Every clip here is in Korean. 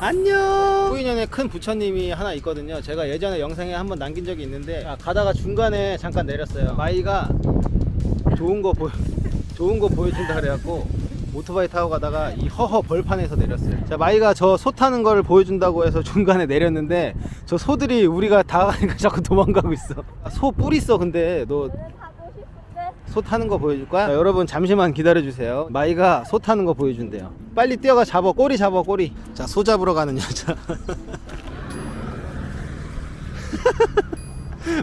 안녕. 후인연에 큰 부처님이 하나 있거든요. 제가 예전에 영상에 한번 남긴 적이 있는데 아, 가다가 중간에 잠깐 내렸어요. 마이가 좋은 거 보여 좋은 거 보여준다 그래갖고 오토바이 타고 가다가 이 허허 벌판에서 내렸어요. 자 마이가 저 소 타는 걸 보여준다고 해서 중간에 내렸는데 저 소들이 우리가 다 가니까 자꾸 도망가고 있어. 아, 소뿔 있어 근데 너 소 타는 거 보여줄 거야? 자, 여러분 잠시만 기다려 주세요. 마이가 소 타는 거 보여준대요. 빨리 뛰어가 잡아 꼬리 잡아 꼬리. 자 소 잡으러 가는 여자.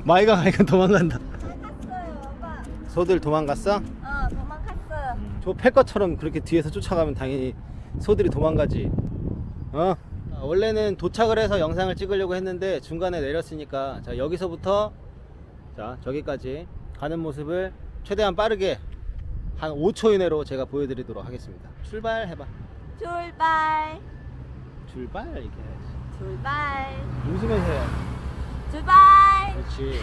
마이가 가니까 도망간다. 소들 도망갔어? 어 도망갔어요 저패 것처럼 그렇게 뒤에서 쫓아가면 당연히 소들이 도망가지. 어? 아, 원래는 도착을 해서 영상을 찍으려고 했는데 중간에 내렸으니까 자 여기서부터 자 저기까지 가는 모습을 최대한 빠르게 한 5초 이내로 제가 보여드리도록 하겠습니다. 출발해봐. 출발 출발 이렇게 해야지. 출발 웃으면서 해야지. 출발 그렇지.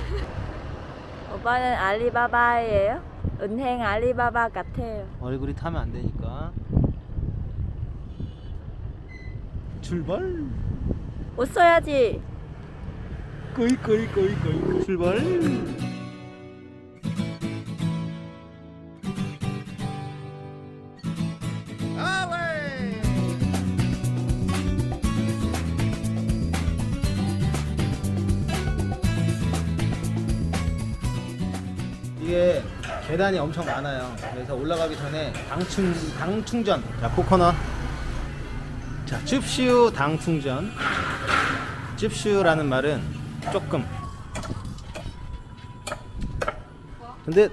오빠는 알리바바예요? 은행 알리바바 같아요 얼굴이 타면 안 되니까. 출발. 웃어야지 거이 거이 거이 거이 출발. 이게 계단이 엄청 많아요. 그래서 올라가기 전에 당충 당 충전. 자 코코넛. 자 줍슈 당 충전. 줍슈라는 말은 조금. 근데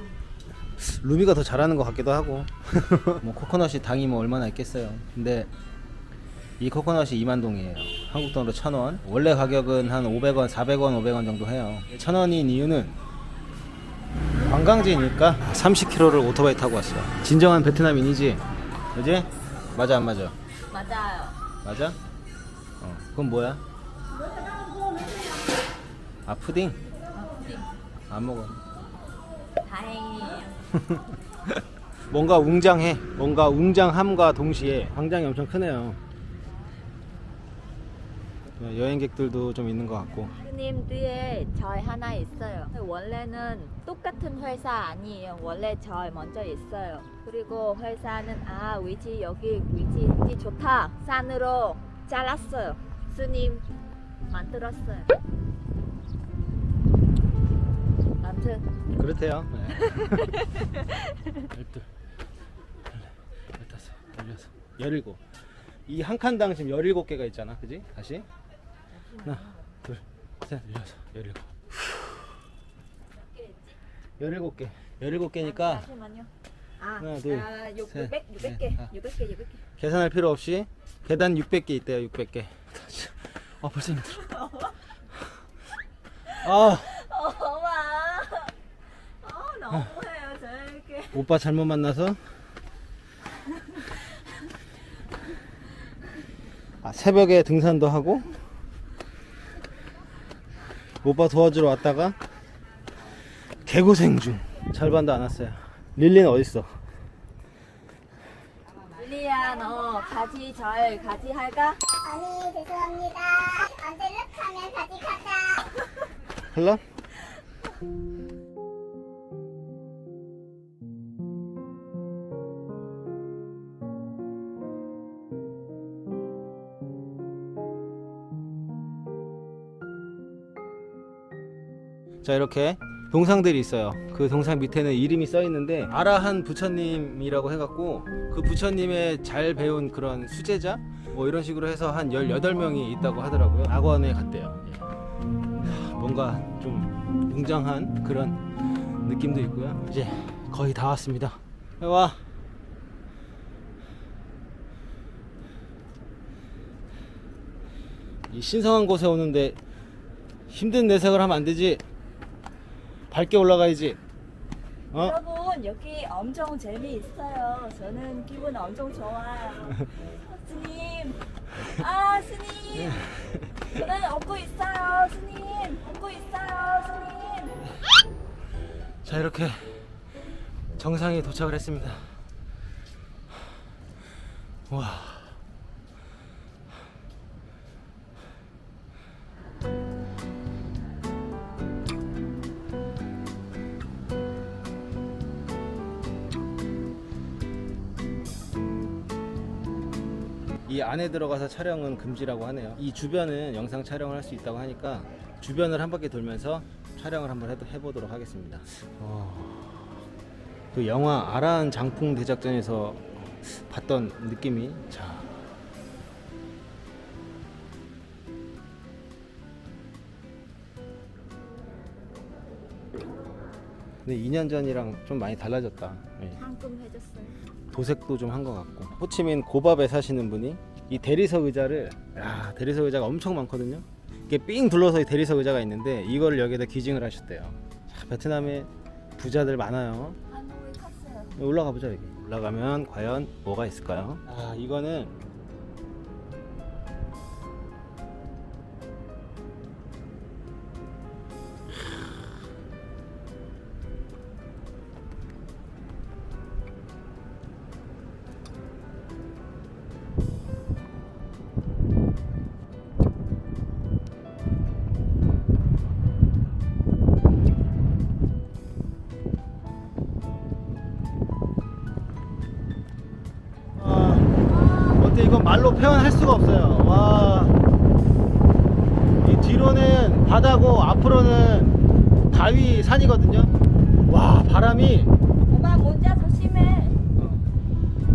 루비가 더 잘하는 것 같기도 하고. 뭐 코코넛이 당이 뭐 얼마나 있겠어요. 근데 이 코코넛이 2만 동이에요. 한국 돈으로 1,000원. 원래 가격은 한 500원, 400원, 500원 정도 해요. 1,000원인 이유는 관광지니까 30km를 오토바이 타고 왔어요. 진정한 베트남인이지? 그지? 맞아 안 맞아? 맞아요 맞아? 어, 그건 뭐야? 아 푸딩? 안 먹어. 다행이에요 뭔가 웅장해. 뭔가 웅장함과 동시에 광장이 엄청 크네요. 여행객들도 좀 있는 것 같고. 스님 뒤에 저희 하나 있어요. 원래는 똑같은 회사 아니에요. 원래 저희 먼저 있어요. 그리고 회사는 아 위치 여기 위치 위치 좋다. 산으로 잘랐어요. 스님 만들었어요. 아무튼. 그렇대요. 네. 열둘, 열다섯, 열여섯, 열일곱. 이 한 칸당 지금 열일곱 개가 있잖아, 그지? 다시 하나, 둘, 셋, 여섯, 열일곱. 열일곱 개. 열일곱 개니까 잠시만요 아, 하나, 둘, 아, 육- 셋, 600, 600개, 넷, 다. 600개, 600개. 계산할 필요 없이 계단 600개 있대요, 600개. 아 벌써 힘들어. 아 엄마, 어, 너무해요, 저렇게. 오빠 잘못 만나서 아, 새벽에 등산도 하고 오빠 도와주러 왔다가 개고생 중 절반도 안 왔어요 릴리는 어딨어 릴리야, 너 가지 절 가지 할까? 아니 죄송합니다. 언제 룩하면 같이 가자. 흘러? 자 이렇게 동상들이 있어요. 그 동상 밑에는 이름이 써 있는데 아라한 부처님이라고 해갖고 그 부처님의 잘 배운 그런 수제자 뭐 이런 식으로 해서 한 18명이 있다고 하더라고요. 악원에 갔대요. 예. 하, 뭔가 좀 웅장한 그런 느낌도 있고요. 이제 거의 다 왔습니다. 와. 이 신성한 곳에 오는데 힘든 내색을 하면 안 되지. 밝게 올라가야지. 어? 여러분, 여기 엄청 재미있어요. 저는 기분 엄청 좋아요. 어, 스님. 아, 스님. 저는 얻고 있어요, 스님. 얻고 있어요, 스님. 자 이렇게 정상에 도착을 했습니다. 와 안에 들어가서 촬영은 금지라고 하네요. 이 주변은 영상 촬영을 할 수 있다고 하니까 주변을 한 바퀴 돌면서 촬영을 한번 해, 해보도록 하겠습니다. 어, 그 영화 아란 장풍 대작전에서 봤던 느낌이 자. 근데 2년 전이랑 좀 많이 달라졌다. 예. 방금 해줬어요. 도색도 좀 한 것 같고 호치민 고밥에 사시는 분이 이 대리석 의자를 야 대리석 의자가 엄청 많거든요. 이게 삥 둘러서 이 대리석 의자가 있는데 이거를 여기다 기증을 하셨대요. 자, 베트남에 부자들 많아요. 컸어요. 올라가 보자 여기. 올라가면 과연 뭐가 있을까요? 아 이거는 아, 어때 이건 말로 표현할 수가 없어요. 와. 이 뒤로는 바다고 앞으로는 바위 산이거든요. 와 바람이 오빠 모자 조심해. 어,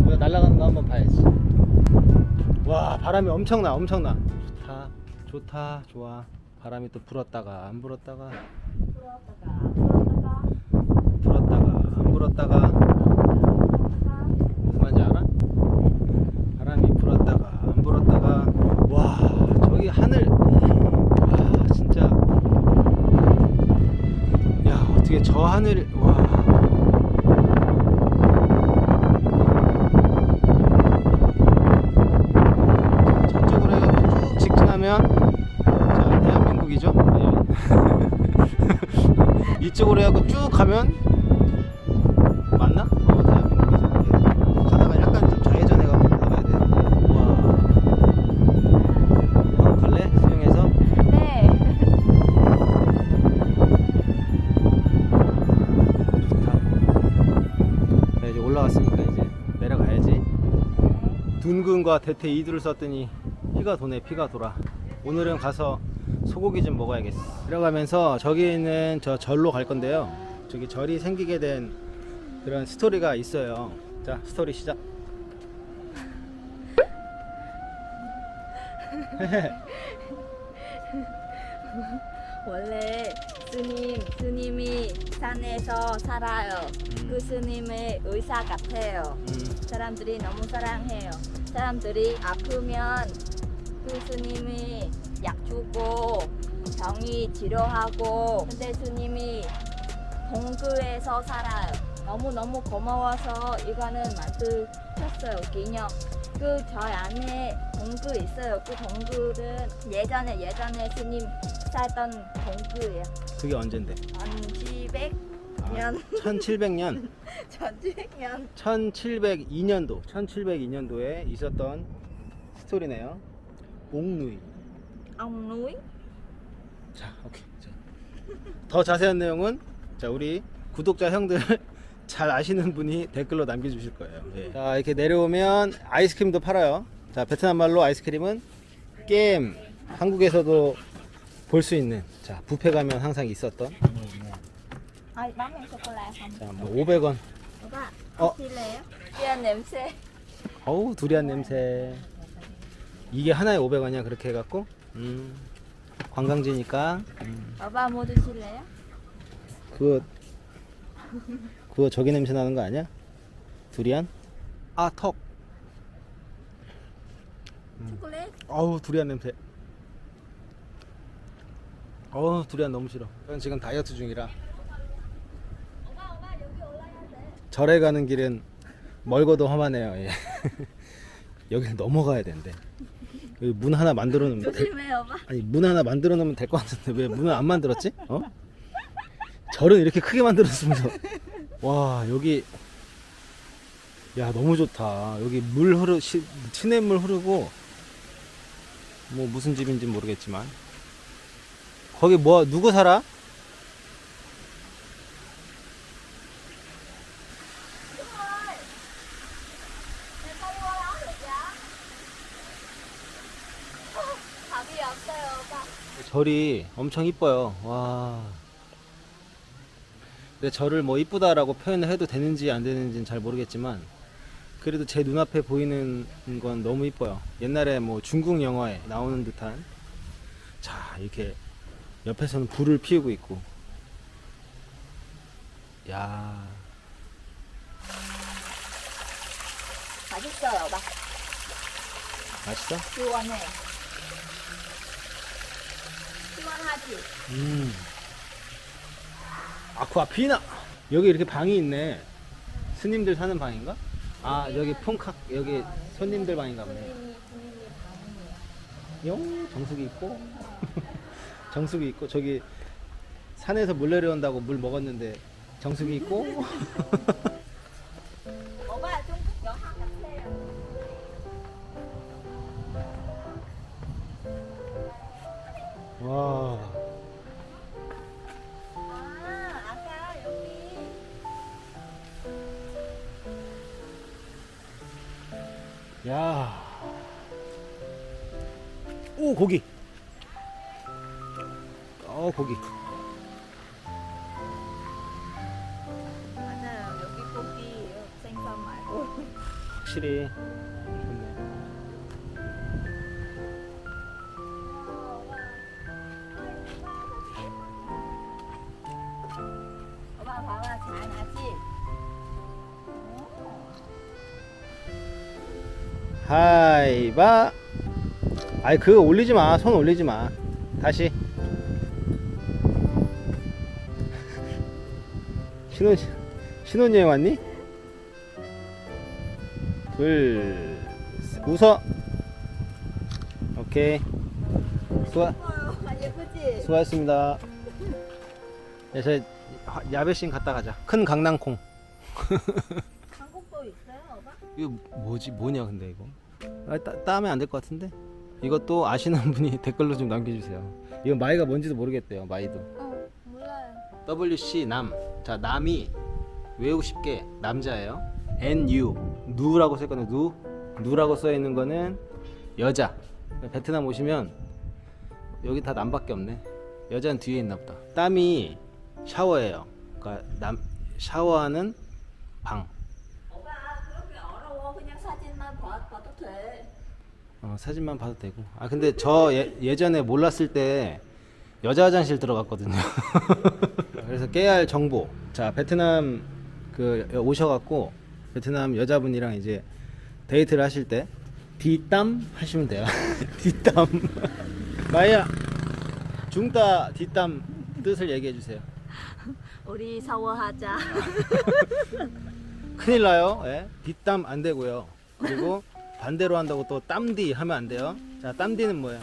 우리가 날아가는 거 한번 봐야지. 와 바람이 엄청나 엄청나. 좋다 좋다 좋아. 바람이 또 불었다가 안 불었다가 불었다가 불었다가 불었다가 안 불었다가 무슨 말인지 알아? 바람이 불었다가 안 불었다가 와 저기 하늘 와 진짜 야 어떻게 저 하늘 와 자, 저쪽으로 해서 쭉 직진하면 자 대한민국이죠 네. 이쪽으로 해갖고 쭉 가면 둔근과 대퇴 이두를 썼더니 피가 도네, 피가 돌아. 오늘은 가서 소고기 좀 먹어야겠어. 들어가면서 저기 있는 저 절로 갈 건데요. 저기 절이 생기게 된 그런 스토리가 있어요. 자, 스토리 시작. 원래 스님 스님이 산에서 살아요. 음. 그 스님의 의사 같아요. 음, 사람들이 너무 사랑해요. 사람들이 아프면 그 스님이 약 주고 병이 치료하고 근데 스님이 동구에서 살아요. 너무 너무 고마워서 이거는 만들었어요 기념. 그 저희 안에 동구 있어요. 그 동구는 예전에 예전에 스님 살던 동구예요. 그게 언젠데? 1700년 1700년, 1700년 1702년도, 1702년도에 있었던 스토리네요. 옥누이. núi 자, 오케이. 자. 더 자세한 내용은 자 우리 구독자 형들 잘 아시는 분이 댓글로 남겨 주실 거예요. 예. 자 이렇게 내려오면 아이스크림도 팔아요. 자 베트남 말로 아이스크림은 게임. 한국에서도 볼 수 있는 자 뷔페 가면 항상 있었던 Em sô-cô-la không? 자뭐 500원. Opa, 어. 필래요? 야 냄새. 어우 두리안 냄새. 이게 하나에 500원이야 그렇게 해갖고. 음 관광지니까. 음. 오빠 뭐 드실래요? 그거 그거 저기 냄새 나는 거 아니야? 두리안? 아 턱. 초콜릿? 어우 두리안 냄새. 어우 두리안 너무 싫어. 저는 지금 다이어트 중이라 오빠 오빠 여기 올라야 돼. 절에 가는 길은 멀고도 험하네요. 예. 여기를 넘어가야 된대. 여기 문 하나 만들어 놓으면 될, 조심해. 아니 문 하나 만들어 놓으면 될 것 같은데 왜 문을 안 만들었지? 어? 절은 이렇게 크게 만들었으면서 와 여기 야 너무 좋다. 여기 물 흐르 시, 시냇물 흐르고 뭐 무슨 집인지 모르겠지만 거기 뭐 누구 살아? 없어요, 오빠. 절이 엄청 이뻐요. 와. 근데 절을 뭐 이쁘다라고 표현을 해도 되는지 안 되는지는 잘 모르겠지만 그래도 제 눈앞에 보이는 건 너무 이뻐요. 옛날에 뭐 중국 영화에 나오는 듯한 자 이렇게 옆에서는 불을 피우고 있고 야 맛있어요, 오빠. 맛있어? 시원해. 시원하지? 음. 아쿠아피나 여기 이렇게 방이 있네. 스님들 사는 방인가? 아 여기 폰카 여기 손님들 방인가 보네. 용 정수기 있고 정수기 있고 저기 산에서 물 내려온다고 물 먹었는데 정수기 있고 야. 오 고기. 어 고기. 맞아요. 여기 고기예요. 생선 말고. 확실히. 오빠 봐봐, 잘 나지? 하이바. 아이 그거 올리지 마. 손 올리지 마. 다시. 신혼 신혼여행 왔니? 둘 셋. 웃어. 오케이. 수고? 수고하셨습니다. 네, 저희 하- 야배신 갔다 가자. 큰 강낭콩. 이거 뭐지? 뭐냐 근데 이거? 아, 따, 따면 안 될 것 같은데? 이것도 아시는 분이 댓글로 좀 남겨주세요. 이거 마이가 뭔지도 모르겠대요. 마이도. 어, 몰라요. WC 남. 자 남이 외우고 쉽게 남자예요. NU 누라고 써있거든요. 누 누라고 써 있는 거는 여자. 베트남 오시면 여기 다 남밖에 없네. 여자는 뒤에 있나 보다. 땀이 샤워예요. 그러니까 남 샤워하는 방. 오빠, 그렇게 어려워. 그냥 사진만 봐, 봐도 돼. 어, 사진만 봐도 되고. 아 근데 저 예, 예전에 몰랐을 때 여자 화장실 들어갔거든요. 그래서 깨야 할 정보. 자 베트남 그 오셔갖고 베트남 여자분이랑 이제 데이트를 하실 때 뒷담 하시면 돼요. 뒷담. 마야 중따 뒷담 뜻을 얘기해 주세요. 우리 샤워하자. 큰일 나요. 예? 뒷담 안 되고요. 그리고 반대로 한다고 또 땀디 하면 안 돼요. 자 땀디는 뭐예요?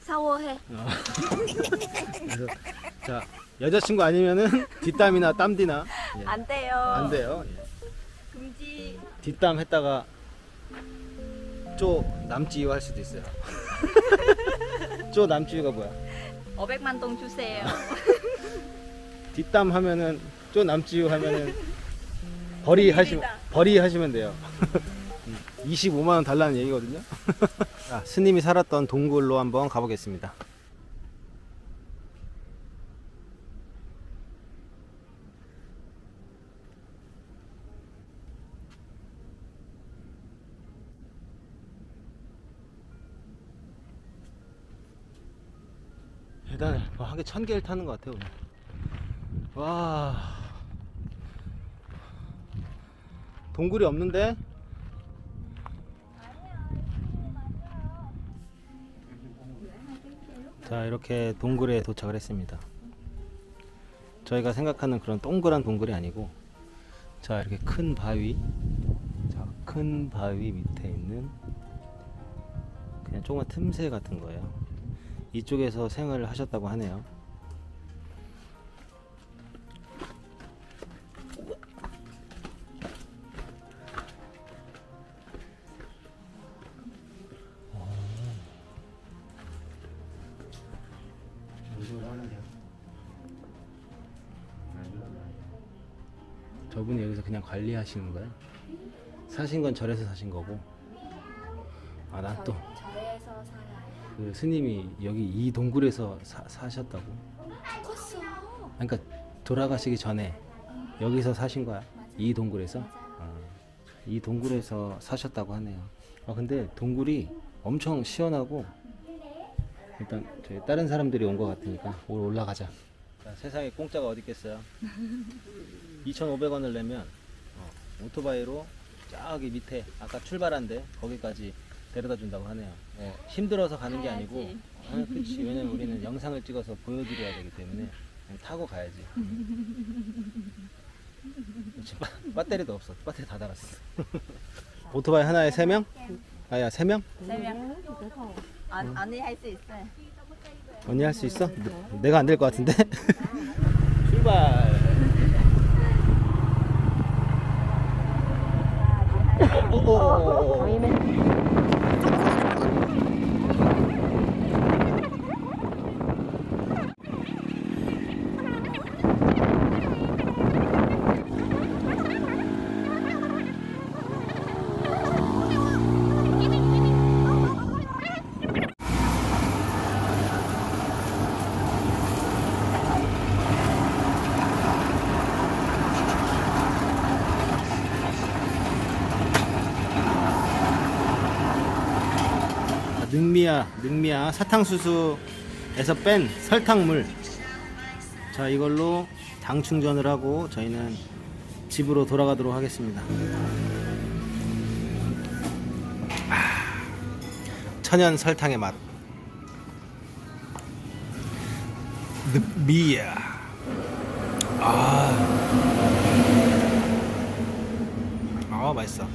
샤워해. 그래서 자 여자친구 아니면은 뒷담이나 땀디나 예, 안 돼요. 안 돼요. 예. 금지. 뒷담 했다가 쪼 남지유 할 수도 있어요. 쪼 남지유가 뭐야? 500만 동 주세요. 뒷담 하면은 쪼 남지유 하면은 벌이 하시면 벌이 하시면 돼요. 25만 원 달라는 얘기거든요. 자, 스님이 살았던 동굴로 한번 가보겠습니다. 대단해. 와, 한개 천 개를 타는 것 같아요. 오늘. 와. 동굴이 없는데? 자, 이렇게 동굴에 도착을 했습니다. 저희가 생각하는 그런 동그란 동굴이 아니고, 자, 이렇게 큰 바위, 자, 큰 바위 밑에 있는 그냥 조그만 틈새 같은 거예요. 이쪽에서 생활을 하셨다고 하네요. 저분이 여기서 그냥 관리하시는 거예요? 사신 건 절에서 사신 거고. 아 나또그 저에서 살아요. 스님이 여기 이 동굴에서 사, 사셨다고? 컸어. 그러니까 돌아가시기 전에 여기서 사신 거야? 이 동굴에서? 아, 이 동굴에서 사셨다고 하네요. 아 근데 동굴이 엄청 시원하고 일단 저희 다른 사람들이 온 것 같으니까 올 올라가자. 자, 세상에 공짜가 어디 있겠어요? 2,500원을 내면 어, 오토바이로 저기 밑에 아까 출발한데 거기까지 데려다 준다고 하네요. 어, 힘들어서 가는 게 아니고, 가야지. 아, 그렇지. 왜냐면 우리는 영상을 찍어서 보여드려야 되기 때문에 그냥 타고 가야지. 지금 바- 배터리도 없어. 배터리 다 달았어. 오토바이 하나에 세 명? 아야 세 명? 세 명. 안 언니 할수 있어요. 언니 할 수 있어? 내- 내가 안 될 것 같은데? 출발. 오, 오, 오, 오. 아, 능미야, 능미야 사탕수수에서 뺀 설탕물. 자, 이걸로 당 충전을 하고 저희는 집으로 돌아가도록 하겠습니다. 아, 천연 설탕의 맛. 능미야. 아, 아 맛있어.